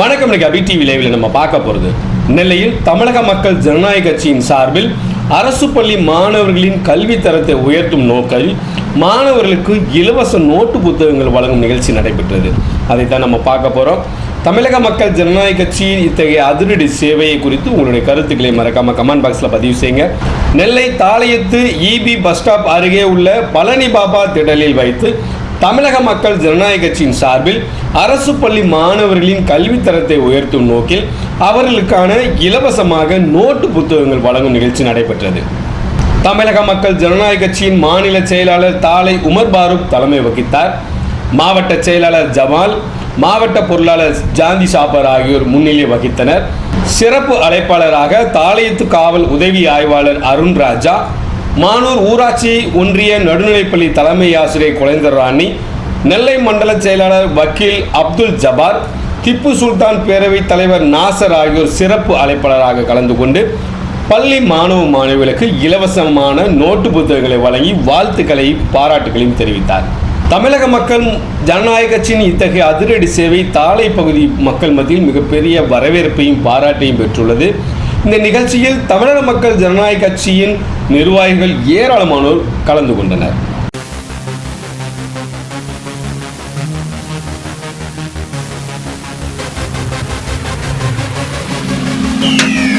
வணக்கம் இன்னைக்கு அபி டிவி லைவில் நம்ம பார்க்க போகிறது நெல்லையில் தமிழக மக்கள் ஜனநாயக கட்சியின் சார்பில் அரசு பள்ளி மாணவர்களின் கல்வி தரத்தை உயர்த்தும் நோக்கில் மாணவர்களுக்கு இலவச நோட்டு புத்தகங்கள் வழங்கும் நிகழ்ச்சி நடைபெற்றது. அதைத்தான் நம்ம பார்க்க போகிறோம் தமிழக மக்கள் ஜனநாயக கட்சியின் இத்தகைய அதிரடி சேவையை குறித்து உங்களுடைய கருத்துக்களை மறக்காம கமெண்ட் பாக்ஸில் பதிவு செய்யுங்க. நெல்லை தாளையத்து இபி பஸ் ஸ்டாப் அருகே உள்ள பழனி பாபா திடலில் வைத்து தமிழக மக்கள் ஜனநாயக கட்சியின் சார்பில் அரசு பள்ளி மாணவர்களின் கல்வித்தரத்தை உயர்த்தும் நோக்கில் அவர்களுக்கான இலவசமாக நோட்டு புத்தகங்கள் வழங்கும் நிகழ்ச்சி நடைபெற்றது. தமிழக மக்கள் ஜனநாயக கட்சியின் மாநில செயலாளர் தாலை உமர் பாரூக் தலைமை வகித்தார். மாவட்ட செயலாளர் ஜமால் மாவட்ட பொருளாளர் ஜாந்தி சாப்பர் ஆகியோர் முன்னிலை வகித்தனர். சிறப்பு அழைப்பாளராக தாளையத்து காவல் உதவி ஆய்வாளர் அருண் ராஜா மானூர் ஊராட்சி ஒன்றிய நடுநிலைப்பள்ளி தலைமை ஆசிரியர் குலேந்தர் ராணி நெல்லை மண்டல செயலாளர் வக்கீல் அப்துல் ஜபார் திப்பு சுல்தான் பேரவைத் தலைவர் நாசர் ஆகியோர் சிறப்பு அழைப்பாளராக கலந்து கொண்டு பள்ளி மாணவ மாணவிகளுக்கு இலவசமான நோட்டு புத்தகங்களை வழங்கி வாழ்த்துக்களை பாராட்டுகளையும் தெரிவித்தார். தமிழக மக்கள் ஜனநாயக கட்சியின் இத்தகைய அதிரடி சேவை தாளை பகுதி மக்கள் மத்தியில் மிகப்பெரிய வரவேற்பையும் பாராட்டையும் பெற்றுள்ளது. இந்த நிகழ்ச்சியில் தமிழக மக்கள் ஜனநாயக கட்சியின் நிர்வாகிகள் ஏராளமானோர் கலந்து கொண்டனர் Yeah.